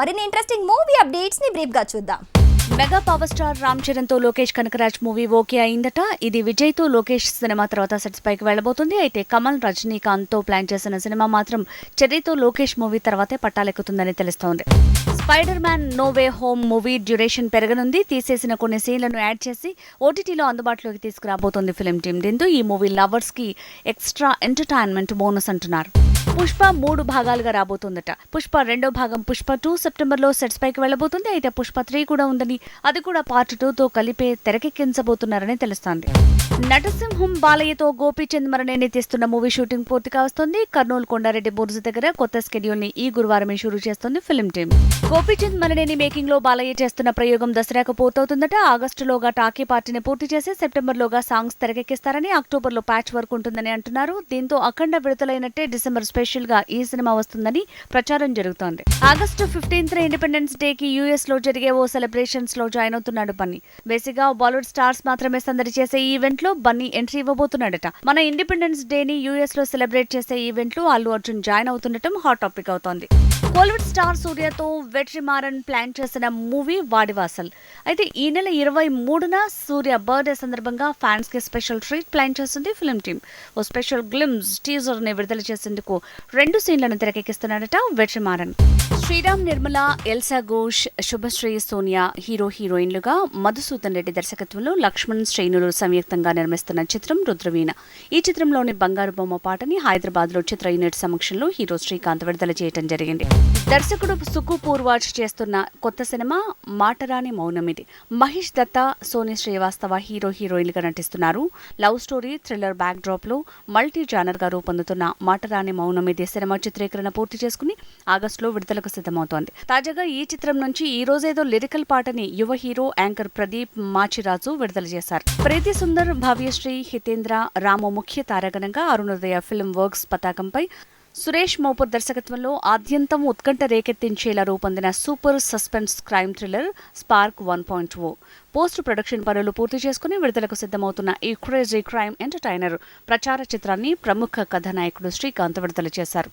మరిన్ని interesting movie అప్డేట్స్ని బ్రీఫ్గా చూద్దాం. మెగా పవర్ స్టార్ రామ్ చరణ్తో లోకేష్ కనకరాజ్ మూవీ ఓకే అయిందట. ఇది విజయ్తో లోకేష్ సినిమా తర్వాత సెట్స్ పైకి వెళ్ళబోతుంది. అయితే కమల్ రజనీకాంత్తో ప్లాన్ చేసిన సినిమా మాత్రం చెర్రీతో లోకేష్ మూవీ తర్వాతే పట్టాలెక్కుతుందని తెలుస్తోంది. Spider Man no way home movie duration పెరగనుంది. తీసేసిన కొన్ని సీన్లను యాడ్ చేసి ఓటీటీలో అందుబాటులోకి తీసుకురాబోతోంది ఫిలిం టీం. దీంతో ఈ మూవీ లవర్స్కి ఎక్స్ట్రా ఎంటర్టైన్మెంట్ బోనస్ అంటున్నారు. పుష్ప మూడు భాగాలుగా రాబోతుందట. పుష్ప రెండో భాగం పుష్ప టూ సెప్టెంబర్లో సెట్స్ పైకి వెళ్ళబోతుంది. అయితే పుష్ప త్రీ కూడా ఉందని అది కూడా పార్ట్ టూ తో కలిపే తెరకెక్కించబోతున్నారని తెలుస్తోంది. నటసింహం బాలయ్యతో గోపీచంద్ మరణేని తీస్తున్న మూవీ షూటింగ్ పూర్తిగా వస్తుంది. కర్నూలు కొండారెడ్డి బుర్జు దగ్గర కొత్త స్కెడ్యూల్ని ఈ గురువారమే షురూ చేస్తుంది ఫిలిం టీం గోపీచంద్ మరణేని మేకింగ్లో బాలయ్య చేస్తున్న ప్రయోగం దసరాకు పూర్తవుతుందట. ఆగస్టులోగా టాకీ పార్టీని పూర్తి చేసి సెప్టెంబర్ లోగా సాంగ్స్ తెరకెక్కిస్తారని అక్టోబర్లో ప్యాచ్ వర్క్ ఉంటుందని అంటున్నారు. దీంతో అఖండ విడుదలైనట్టే డిసెంబర్ స్పెషల్గా ఈ సినిమా వస్తుందని ప్రచారం జరుగుతోంది. ఆగస్టు ఫిఫ్టీన్త్ ఇండిపెండెన్స్ డే కి యూఎస్లో జరిగే ఓ సెలబ్రేషన్స్లో జాయిన్ అవుతున్నాడు బన్నీ. బేసిక్గా బాలీవుడ్ స్టార్స్ మాత్రమే సందడి చేసే ఈవెంట్లో బన్నీ ఎంట్రీ ఇవ్వబోతున్నాడట. మన ఇండిపెండెన్స్ డే ని యూఎస్లో సెలబ్రేట్ చేసే ఈవెంట్లో అల్లు అర్జున్ జాయిన్ అవుతుండటం హాట్ టాపిక్ అవుతోంది. కోలీవుడ్ స్టార్ సూర్యతో వెట్రిమారన్ ప్లాన్ చేసిన మూవీ వాడివాసల్. అయితే ఈ నెల ఇరవై మూడున సూర్య బర్త్డే సందర్భంగా ఫ్యాన్స్కి స్పెషల్ ట్రీట్ ప్లాన్ చేస్తుంది ఫిల్మ్ టీమ్ ఓ స్పెషల్ గ్లిమ్స్ టీజర్ని విడుదల చేసేందుకు రెండు సీన్లను తెరకెక్కిస్తున్నాడట వెట్రిమారన్. శ్రీరామ్ నిర్మల ఎల్సా ఘోష్ శుభశ్రీ సోనియా హీరో హీరోయిన్లుగా మధుసూదన్ రెడ్డి దర్శకత్వంలో లక్ష్మణ్ శ్రేణులు సంయుక్తంగా నిర్మిస్తున్న చిత్రం రుద్రవీణ. ఈ చిత్రంలోని బంగారు బొమ్మ పాటని హైదరాబాద్లో చిత్ర యూనిట్ సమక్షంలో హీరో శ్రీకాంత్ విడుదల చేయడం జరిగింది. దర్శకుడు సుకు పూర్వాజ్ చేస్తున్న కొత్త సినిమా మాటరాని మౌనమిది మహేష్ దత్త సోని శ్రీవాస్తవ హీరో హీరోయిన్లుగా నటిస్తున్నారు. లవ్ స్టోరీ థ్రిల్లర్ బ్యాక్ డ్రాప్లో మల్టీ జానర్గా రూపొందుతున్న మాటరాని మౌనమిది సినిమా చిత్రీకరణ పూర్తి చేసుకుని ఆగస్టులో విడుదలకు సిద్ధమవుతోంది తాజాగా ఈ చిత్రం నుంచి ఈ రోజేదో లిరికల్ పాటని యువ హీరో యాంకర్ ప్రదీప్ మాచిరాజు విడుదల చేశారు. ప్రీతి సుందర్ భవ్యశ్రీ హితేంద్ర రాము ముఖ్య తారాగణంగా అరుణోదయ ఫిల్మ్ వర్క్స్ పతాకంపై సురేష్ మోపూర్ దర్శకత్వంలో ఆద్యంతం ఉత్కంఠ రేకెత్తించేలా రూపొందిన super suspense crime thriller spark one point O. Post production పనులు పూర్తి చేసుకుని విడుదలకు సిద్ధమవుతున్న ఈ క్రేజీ క్రైమ్ ఎంటర్టైనర్ ప్రచార చిత్రాన్ని ప్రముఖ కథానాయకుడు శ్రీకాంత్ విడుదల చేశారు.